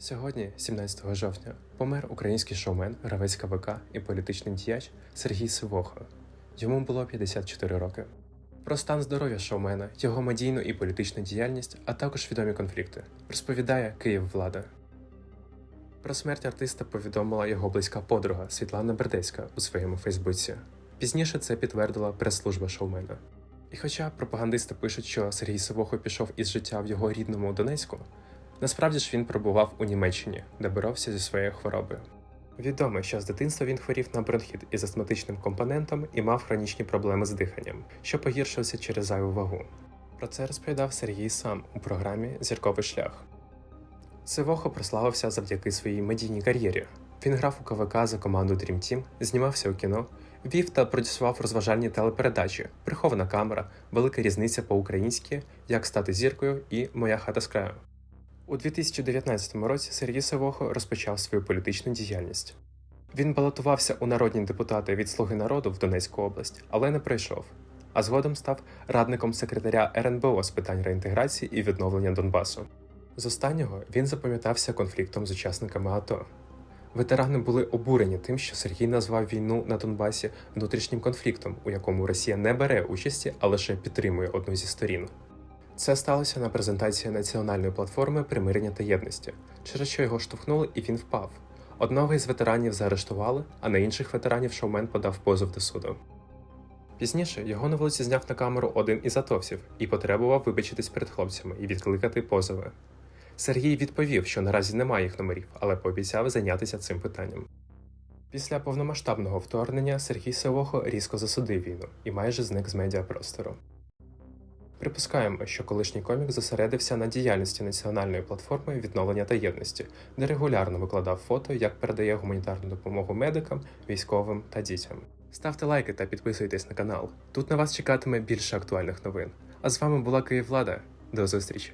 Сьогодні, 17 жовтня, помер український шоумен, гравець КВК і політичний діяч Сергій Сивоха. Йому було 54 роки. Про стан здоров'я шоумена, його медійну і політичну діяльність, а також відомі конфлікти, розповідає Київ влада. Про смерть артиста повідомила його близька подруга Світлана Бердецька у своєму Фейсбуці. Пізніше це підтвердила прес-служба шоумена. І хоча пропагандисти пишуть, що Сергій Сивохо пішов із життя в його рідному Донецьку, насправді ж він перебував у Німеччині, де боровся зі своєю хворобою. Відомо, що з дитинства він хворів на бронхіт із астматичним компонентом і мав хронічні проблеми з диханням, що погіршився через зайву вагу. Про це розповідав Сергій сам у програмі Зірковий шлях. Сивохо прославився завдяки своїй медійній кар'єрі. Він грав у КВК за команду Dream Team, знімався у кіно, вів та продюсував розважальні телепередачі, прихована камера, велика різниця по-українськи, як стати зіркою і Моя хата з краю. У 2019 році Сергій Савохо розпочав свою політичну діяльність. Він балотувався у народні депутати від Слуги народу в Донецьку область, але не пройшов. А згодом став радником секретаря РНБО з питань реінтеграції і відновлення Донбасу. З останнього він запам'ятався конфліктом з учасниками АТО. Ветерани були обурені тим, що Сергій назвав війну на Донбасі внутрішнім конфліктом, у якому Росія не бере участі, а лише підтримує одну зі сторін. Це сталося на презентації національної платформи примирення та єдності, через що його штовхнули і він впав. Одного із ветеранів заарештували, а на інших ветеранів шоумен подав позов до суду. Пізніше його на вулиці зняв на камеру один із атовців і потребував вибачитись перед хлопцями і відкликати позови. Сергій відповів, що наразі немає їх номерів, але пообіцяв зайнятися цим питанням. Після повномасштабного вторгнення Сергій Савохо різко засудив війну і майже зник з медіапростору. Припускаємо, що колишній комік зосередився на діяльності національної платформи відновлення та єдності, де регулярно викладав фото, як передає гуманітарну допомогу медикам, військовим та дітям. Ставте лайки та підписуйтесь на канал. Тут на вас чекатиме більше актуальних новин. А з вами була Київлада. До зустрічі!